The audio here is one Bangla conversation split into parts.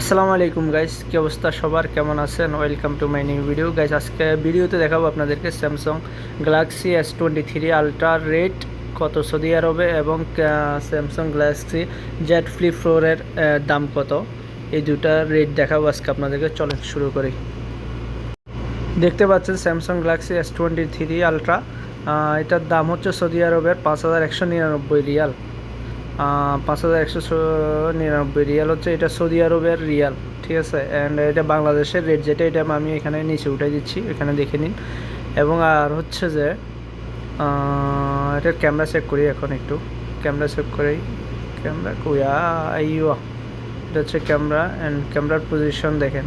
আসসালামু আলাইকুম গাইস কী অবস্থা সবার? কেমন আছেন? Welcome to my new video guys আজকে ভিডিওতে দেখাবো আপনাদেরকে Samsung Galaxy S twenty three Ultra rate কত সৌদি আরবে এবং স্যামসাং গ্যালাক্সি জেড ফ্লিপ ফোরের দাম কত? এই দুটা রেট দেখাবো আজকে আপনাদেরকে। চলেন শুরু করি। দেখতে পাচ্ছেন Samsung Galaxy S twenty three Ultra এটার দাম হচ্ছে সৌদি আরবের পাঁচ হাজার একশো নিরানব্বই রিয়াল। পাঁচ হাজার একশো নিরানব্বই রিয়াল হচ্ছে, এটা সৌদি আরবের রিয়াল, ঠিক আছে? অ্যান্ড এটা বাংলাদেশের রেট যেটা, এটা আমি এখানে নিচে উঠে দিচ্ছি, এখানে দেখে নিন। এবং আর হচ্ছে যে এটার ক্যামেরা চেক করি এখন একটু। ক্যামেরা চেক করি ক্যামেরা কুয়া আইয়া। এটা হচ্ছে ক্যামেরা অ্যান্ড ক্যামেরার পজিশন দেখেন।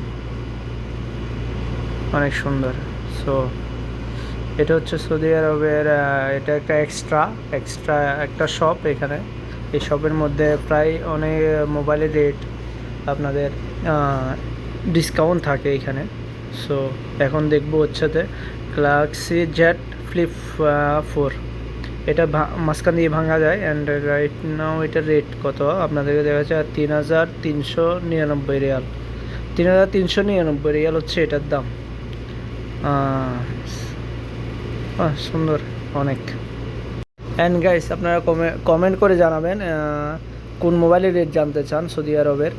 অনেক সুন্দর। সো এটা হচ্ছে সৌদি আরবের এটা একটা এক্সট্রা এক্সট্রা একটা শপ এখানে। এই শপের মধ্যে প্রায় অনেক মোবাইলের রেট আপনাদের ডিসকাউন্ট থাকে এখানে। সো এখন দেখব হচ্ছে গ্যালাক্সি জেট ফ্লিপ ফোর এটা মাঝখান দিয়ে ভাঙা যায় অ্যান্ড রাইট নাও এটার রেট কত? আপনাদেরকে দেখা যাচ্ছে তিন হাজার তিনশো নিরানব্বই রিয়াল। তিন হাজার তিনশো নিরানব্বই রিয়াল হচ্ছে এটার দাম। সুন্দর, অনেক। অ্যান্ড গাইস আপনারা কমেন্ট করে জানাবেন কোন মোবাইলের রেট জানতে চান সৌদি আরবের।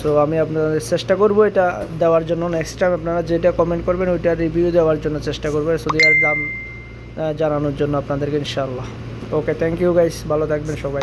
সো আমি আপনাদের চেষ্টা করব এটা দেওয়ার জন্য। নেক্সট টাইম আপনারা যেটা কমেন্ট করবেন, ওইটা রিভিউ দেওয়ার জন্য চেষ্টা করব সৌদি আরব দাম জানানোর জন্য আপনাদেরকে, ইনশাআল্লাহ। ওকে থ্যাংক ইউ গাইস ভালো থাকবেন সবাই।